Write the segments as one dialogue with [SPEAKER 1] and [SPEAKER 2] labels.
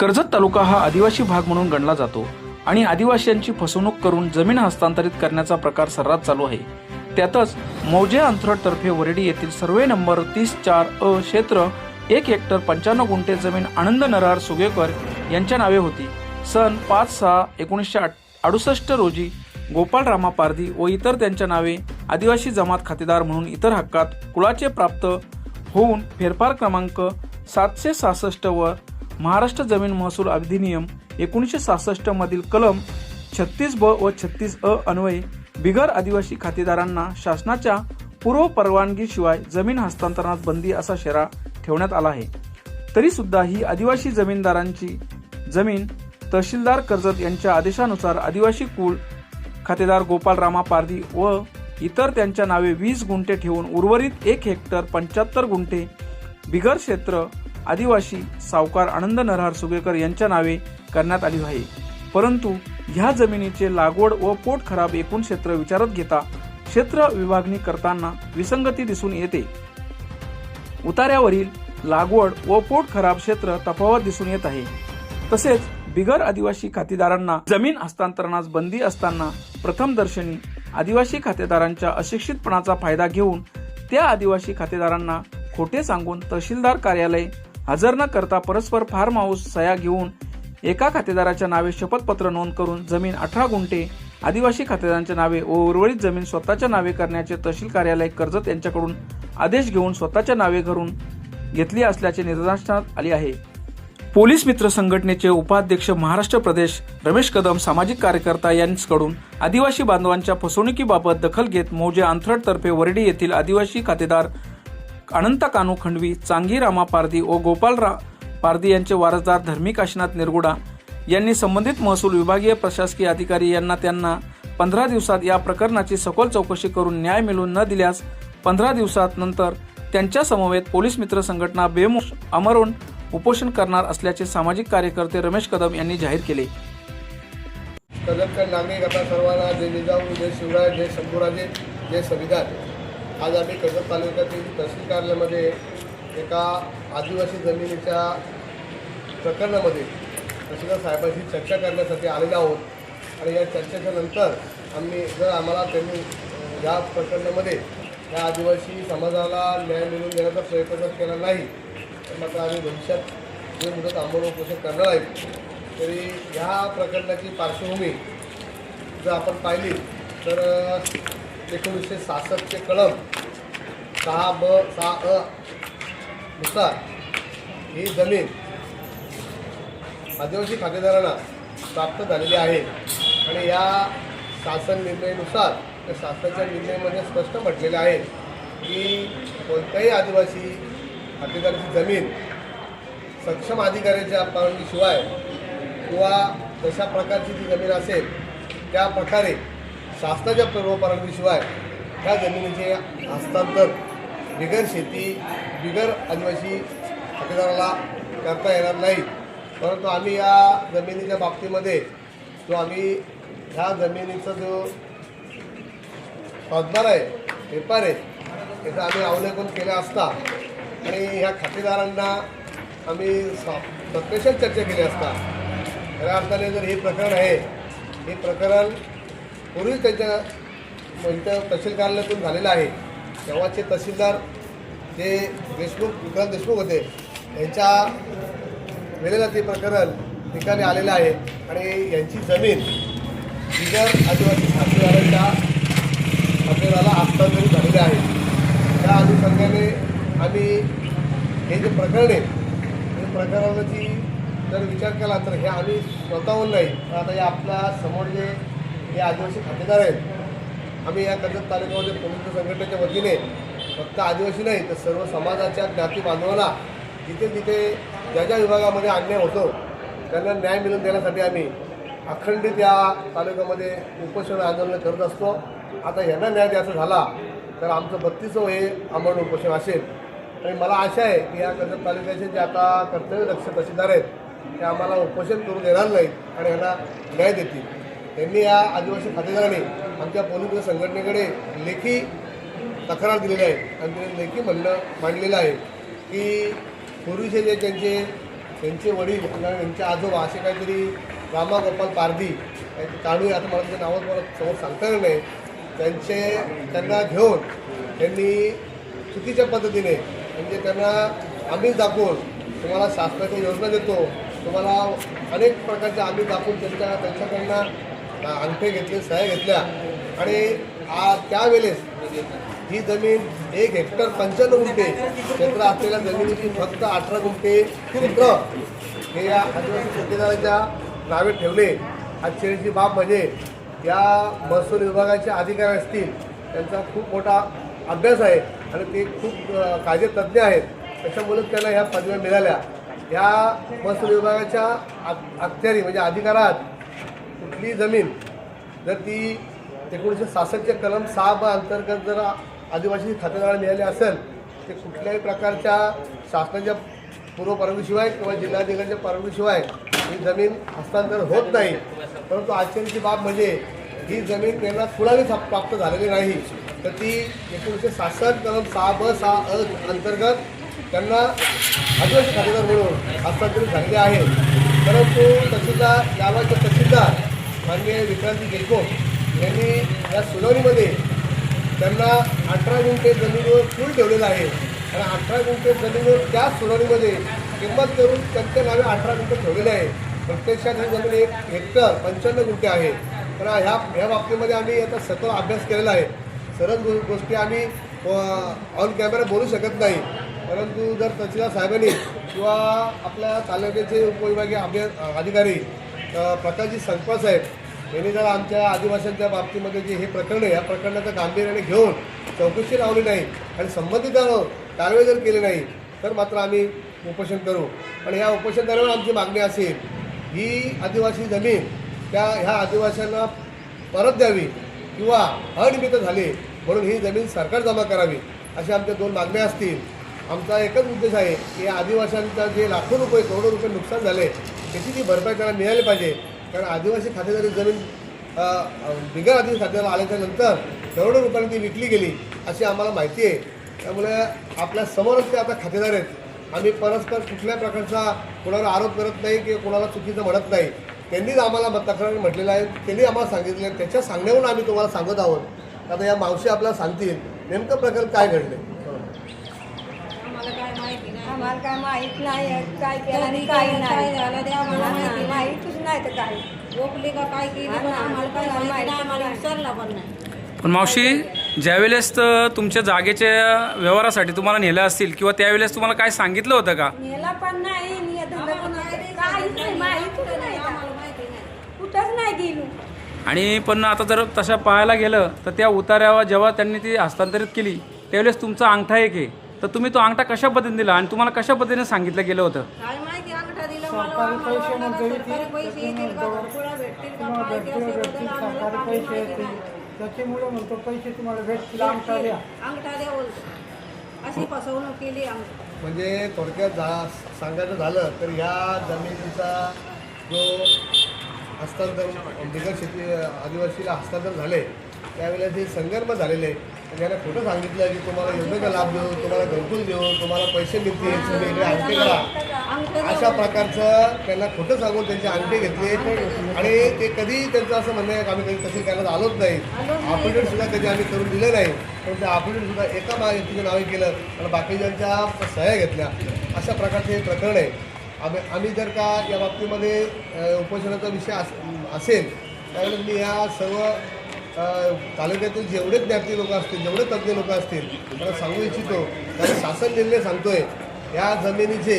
[SPEAKER 1] कर्जत तालुका हा आदिवासी भाग म्हणून गणला जातो आणि आदिवासींची फसवणूक करून जमीन हस्तांतरित करण्याचा प्रकार सर्रास चालू आहे. त्यातच मौजे अंथरटतर्फे वरडी येथील सर्वे नंबर तीस चार अ क्षेत्र एक हेक्टर पंच्याण्णव गुंठे जमीन आनंद नरहर सुगेकर यांच्या नावे होती. सन पाच सहा एकोणीसशे अडुसष्ट रोजी गोपाळ रामा पारधी व इतर त्यांच्या नावे आदिवासी जमात खातेदार म्हणून इतर हक्कात कुळाचे प्राप्त होऊन फेरफार क्रमांक सातशे सहासष्ट वर महाराष्ट्र जमीन महसूल अधिनियम एकोणीसशे सहासष्ट मधील कलम छत्तीस ब व छत्तीस अ अन्वये बिगर आदिवासी खातेदारांना शासनाच्या पूर्व परवानगीशिवाय जमीन हस्तांतरणात बंदी असा शेरा ठेवण्यात आला आहे. तरी सुद्धा ही आदिवासी जमीनदारांची जमीन तहसीलदार कर्जत यांच्या आदेशानुसार आदिवासी कुल खातेदार गोपाल रामा पारधी व इतर त्यांच्या नावे वीस गुंठे ठेवून उर्वरित एक हेक्टर पंच्याहत्तर गुंठे बिगर क्षेत्र आदिवासी सावकार आनंद नरहर सुगेकर यांच्या नावे करण्यात आली आहे. परंतु ह्या जमिनीचे लागवड व पोट खराब एकूण क्षेत्र विचारात घेता क्षेत्र विभागणी करताना विसंगती दिसून येते. उतार्यावरील लागवड व पोट खराब क्षेत्र तफावत दिसून येत आहे. तसेच बिगर आदिवासी खातेदारांना जमीन हस्तांतरणास बंदी असताना प्रथम दर्शनी आदिवासी खातेदारांच्या अशिक्षितपणाचा फायदा घेऊन त्या आदिवासी खातेदारांना खोटे सांगून तहसीलदार कार्यालय हजर न करता परस्पर फार्म हाऊस सह्या घेऊन एका खातेदाराच्या नावे शपथपत्र नोंद करून जमीन अठरा गुंठे आदिवासी खातेदारांच्या नावे व उर्वरित जमीन स्वतःच्या नावे करण्याचे तहसील कार्यालय कर्जत यांच्याकडून आदेश घेऊन स्वतःच्या नावे करून घेतली असल्याचे निदर्शनात आले आहे. पोलीस मित्र संघटनेचे उपाध्यक्ष महाराष्ट्र प्रदेश रमेश कदम सामाजिक कार्यकर्ता यांच्याकडून आदिवासी बांधवांच्या फसवणुकीबाबत दखल घेत मौजे अंथरट तर्फे येथील आदिवासी खातेदार अनंत कानू खंडवी चांगी रामा पारधी व गोपालरा पारधी यांचे वारसदार धर्मिक काशीनाथ निरगुडा यांनी संबंधित महसूल विभागीय प्रशासकीय अधिकारी यांना त्यांना पंधरा दिवसात या प्रकरणाची सखोल चौकशी करून न्याय मिळवून न दिल्यास पंधरा दिवसात नंतर त्यांच्या समवेत पोलीस मित्र संघटना बेमुष अमरून उपोषण करणार असल्याचे सामाजिक कार्यकर्ते रमेश कदम यांनी जाहीर केले.
[SPEAKER 2] नागरिक आता सर्वांना जय जिजाऊ जय शिवराज जय शंभूराजे जय संविधान आज आम्ही कर्जत तालुक्यातील तहसील कार्यालयामध्ये एका आदिवासी जमिनीच्या प्रकरणामध्ये तहसीलदार साहेबांशी चर्चा करण्यासाठी आलेलो आहोत. आणि या चर्चेच्या नंतर आम्ही जर आम्हाला त्यांनी या प्रकरणामध्ये या आदिवासी समाजाला न्याय मिळवून देण्याचा प्रयत्न जर केला नाही तर मात्र आम्ही भविष्यात जे मुदत आंदोलन उपोषण करणार आहे तरी ह्या प्रकरणाची पार्श्वभूमी जर आपण पाहिली तर एकोणीसशे सहासष्टचे कलम सहा ब सहा अ नुसार ही जमीन आदिवासी खातेदारांना प्राप्त झालेली आहे. आणि या शासन निर्णयानुसार त्या शासनाच्या निर्णयामध्ये स्पष्ट म्हटलेलं आहे की कोणत्याही आदिवासी खातेदाराची जमीन सक्षम अधिकाऱ्याच्या परवानगीशिवाय किंवा जशा प्रकारची ती जमीन असेल त्या प्रकारे शासनाच्या पूर्वपरवानगीशिवाय त्या जमिनीचे हस्तांतर बिगर शेती बिगर आदिवासी खातेदाराला करता येणार नाही. परंतु आम्ही या जमिनीच्या बाबतीमध्ये जो आम्ही ह्या जमिनीचा जो सातबार आहे पेपर आहे त्याचं आम्ही अवलोकन केलं असता आणि ह्या खातेदारांना आम्ही सत्तेशीर चर्चा केली असता. खऱ्या अर्थाने जर हे प्रकरण आहे हे प्रकरण पूर्वी त्यांच्या इथं तहसील कार्यालयातून झालेलं आहे. तेव्हाचे तहसीलदार जे देशमुख विक्रांत देशमुख होते यांच्या वेळेला ते प्रकरण ठिकाणी आलेलं आहे. आणि यांची जमीन बिगर आदिवासी खातेदारांच्या खातेदाराला हस्तांतरित झालेली आहे. त्या अनुषंगाने आम्ही हे जे प्रकरण आहे हे प्रकरणाची जर विचार केला तर हे आम्ही स्वतःहून नाही आता हे आपल्यासमोर जे हे आदिवासी खातेदार आहेत. आम्ही या कर्जत तालुक्यामध्ये प्रमुख संघटनेच्या वतीने फक्त आदिवासी नाही तर सर्व समाजाच्या ज्ञाती बांधवाला जिथे तिथे ज्या ज्या विभागामध्ये अन्याय होतो त्यांना न्याय मिळवून देण्यासाठी आम्ही अखंडित या तालुक्यामध्ये उपोषण आंदोलन करत असतो. आता यांना न्याय द्यायचा झाला तर आमचं बत्तीसं हे आमरण उपोषण असेल. आणि मला आशा आहे की या कर्जत तालुक्याचे जे आता कर्तव्यदक्ष तहसीलदार आहेत ते आम्हाला उपोषण करू देणार नाहीत आणि यांना न्याय देतील. त्यांनी या आदिवासी खातेदाराने आमच्या पोलीस संघटनेकडे लेखी तक्रार दिलेली आहे. आणि त्यांनी लेखी म्हणणं मांडलेलं आहे की पूर्वीचे जे त्यांचे त्यांचे वडील त्यांचे आजोबा असे काहीतरी रामा गोपाल पारधी काहीतरी आता मला त्यांच्या नावात मला समोर सांगता येणार नाही. त्यांचे त्यांना घेऊन त्यांनी चुकीच्या पद्धतीने म्हणजे त्यांना आम्ही दाखवून तुम्हाला शासनाच्या योजना देतो. तुम्हाला अनेक प्रकारच्या आम्ही दाखवून त्यांच्या त्यांच्याकडनं अंगठे घेतले सह्या घेतल्या. आणि आ त्यावेळेस ही जमीन एक हेक्टर पंच्याण्णव गुंठे क्षेत्र असलेल्या जमिनीची फक्त अठरा गुंठे क्षेत्र हे या आदिवासी ठेकेदाराच्या नावे ठेवले. आश्चर्याची बाब म्हणजे या महसूल विभागाचे अधिकारी असतील त्यांचा खूप मोठा अभ्यास आहे आणि ते खूप कायदेतज्ञ आहेत. त्याच्यामुळे त्यांना ह्या पदव्या मिळाल्या. या महसूल विभागाच्या अख- अखत्यारी म्हणजे अधिकारात कुठली जमीन जर ती एकोणीसशे सहासष्टच्या कलम सहा ब अंतर्गत जर आदिवासी खातेदाराला मिळाले असेल ते कुठल्याही प्रकारच्या शासनाच्या पूर्व परवानगीशिवाय किंवा जिल्हाधिकाऱ्यांच्या परवानगीशिवाय ही जमीन हस्तांतरण होत नाही. परंतु आश्चर्याची बाब म्हणजे ही जमीन त्यांना कुणालाही प्राप्त झालेली नाही. तर ती एकोणीसशे सहासष्ट कलम सहा ब सहा अ अंतर्गत त्यांना आदिवासी खातेदार म्हणून हस्तांतरित झालेले आहे. परंतु तहसीलदार यावाचे तहसीलदार माननीय विक्रांती गेलको यांनी या सुनावणीमध्ये त्यांना अठरा गुंठे जमिनीवर फूल ठेवलेला आहे. आणि अठरा गुंठे जमिनीवर त्या सुनावणीमध्ये किंमत करून त्यांच्या नावे अठरा गुंठे ठेवलेले आहे. प्रत्यक्षात ही जमीन एक हेक्टर पंच्याण्णव गुंठे आहे. तर ह्या ह्या बाबतीमध्ये आम्ही आता सखोल अभ्यास केलेला आहे. सरळ गो गोष्टी आम्ही ऑन कॅमेरा बोलू शकत नाही. परंतु जर तहसीलदार साहेबांनी किंवा आपल्या तालुक्याचे उपविभागीय अभ्यास अधिकारी प्रकाशजी संकपा साहेब यांनी जर आमच्या आदिवासींच्या बाबतीमध्ये जे हे प्रकरण आहे या प्रकरणाचं गांभीर्याने घेऊन चौकशी लावली नाही आणि संबंधितांवर कारवाई जर केली नाही तर मात्र आम्ही उपोषण करू. आणि या उपोषण दरम्यान आमची मागणी असेल ही आदिवासी जमीन त्या ह्या आदिवासींना परत द्यावी किंवा अनियमित झाले म्हणून ही जमीन सरकार जमा करावी अशा आमच्या दोन मागण्या असतील. आमचा एकच उद्देश आहे की या आदिवासींचा जे लाखो रुपये करोडो रुपये नुकसान झाले त्याची ती भरपाई त्यांना मिळाली पाहिजे. कारण आदिवासी खातेदारी जमीन बिगर आदिवासी खात्याला आल्याच्यानंतर करोडो रुपयांनी ती विकली गेली अशी आम्हाला माहिती आहे. त्यामुळे आपल्या समोरच ते आता खातेदार आहेत. आम्ही परस्पर कुठल्या प्रकारचा कोणावर आरोप करत नाही किंवा कोणाला चुकीचं म्हणत नाही. त्यांनीच आम्हाला तक्रार म्हटलेलं आहे. त्यांनी आम्हाला सांगितलं आहे. त्याच्या सांगण्यावरून आम्ही तुम्हाला सांगत आहोत. आता या मावशी आपल्याला सांगतील नेमकं प्रकरण काय घडले
[SPEAKER 3] आम्हाला काय माहिती नाही
[SPEAKER 4] आम्हाला काय माहीत नाही काय केलं आणि काही
[SPEAKER 3] काय
[SPEAKER 4] नाही.
[SPEAKER 3] झालं ते आम्हाला माहिती नाही.
[SPEAKER 4] माहितच नाही तर काय
[SPEAKER 3] झोपली का काय केली
[SPEAKER 4] हा
[SPEAKER 3] पण
[SPEAKER 4] ना,
[SPEAKER 3] आम्हाला काय माहिती नाही. आम्हाला. विचारला पण नाही.
[SPEAKER 1] पण मावशी ज्यावेळेस तर तुमच्या जागेच्या व्यवहारासाठी तुम्हाला नेलं असतील किंवा त्यावेळेस तुम्हाला काय सांगितलं होतं का?
[SPEAKER 4] नेला पण नाही निय धंदा पण
[SPEAKER 3] आम्हाला
[SPEAKER 4] नाही.
[SPEAKER 3] काय
[SPEAKER 4] काहीच नाही माहितच नाही.
[SPEAKER 3] आम्हाला माहिती नाही.
[SPEAKER 4] कुठंच नाही गेलो.
[SPEAKER 1] आणि पण आता जर तशा पाहायला गेलं तर त्या उतार्यावर जेव्हा त्यांनी ती हस्तांतरित केली त्यावेळेस तुमचा अंगठा एक आहे. तर तुम्ही तो अंगठा कशा पद्धतीने दिला? आणि तुम्हाला कशा पद्धतीने सांगितलं गेलं होतं?
[SPEAKER 3] काय माहिती अंगठा दिला मला आम्हाला वाटलं सरकारी पैसे येतील का? भेटतील का? आम्हाला माहिती नाही.
[SPEAKER 5] त्याच्यामुळे म्हणतो पैसे तुम्हाला भेटतील
[SPEAKER 3] भेटतील.
[SPEAKER 5] आमचा द्या.
[SPEAKER 3] अंगठा द्या बोलतो अशी फसवणूक केली आमची
[SPEAKER 2] म्हणजे थोडक्यात जा सांगायचं झालं तर ह्या जमिनीचा जो हस्तांतरण बिगर शेती आदिवासीला हस्तांतरण झाले त्यावेळेला ते संगर्भ झालेले आहे त्यांना खोटं सांगितलं की तुम्हाला योजनेचा लाभ देऊ तुम्हाला घरकुल देऊ तुम्हाला पैसे मिळतील तुम्ही अंगठे करा. अशा प्रकारचं त्यांना खोटं सांगून त्यांचे अंगठे घेतले आणि ते कधी त्यांचं असं म्हणणं आहे की आम्ही कधी तसे करायला आलोच नाही. ऑपरेट सुद्धा कधी आम्ही करून दिलं नाही. पण त्या अफिडेविट सुद्धा एका मा नावे केलं आणि बाकीच्यांच्या सह्या घेतल्या. अशा प्रकारचे हे प्रकरण आहे. आम्ही आम्ही जर का या बाबतीमध्ये उपोषणाचा विषय अस असेल त्यावेळेस मी या सर्व तालुक्यातील जेवढे ज्ञाती लोक असतील जेवढे तज्ज्ञ लोक असतील मला सांगू इच्छितो कारण शासन निर्णय सांगतोय या जमिनीचे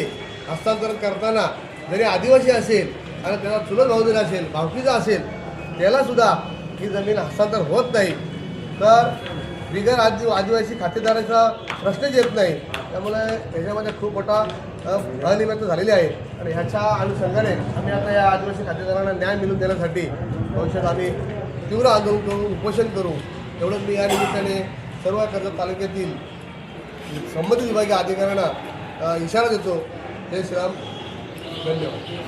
[SPEAKER 2] हस्तांतरण करताना जरी आदिवासी असेल आणि त्याला चुलत भाऊजीला असेल भावकीचा असेल त्यालासुद्धा ही जमीन हस्तांतर होत नाही. तर बिगर आदि आदिवासी खातेदाराचा प्रश्नच येत नाही. त्यामुळे त्याच्यामध्ये खूप मोठा अनियमित झालेली आहे. आणि ह्याच्या अनुषंगाने आम्ही आता या आदिवासी खातेदारांना न्याय मिळवून देण्यासाठी भविष्यात आम्ही तीव्र आंदोलन करू उपोषण करू. एवढंच मी या निमित्ताने सर्व कर्जत तालुक्यातील संबंधित विभागीय अधिकाऱ्यांना इशारा देतो. जय श्रीराम. धन्यवाद.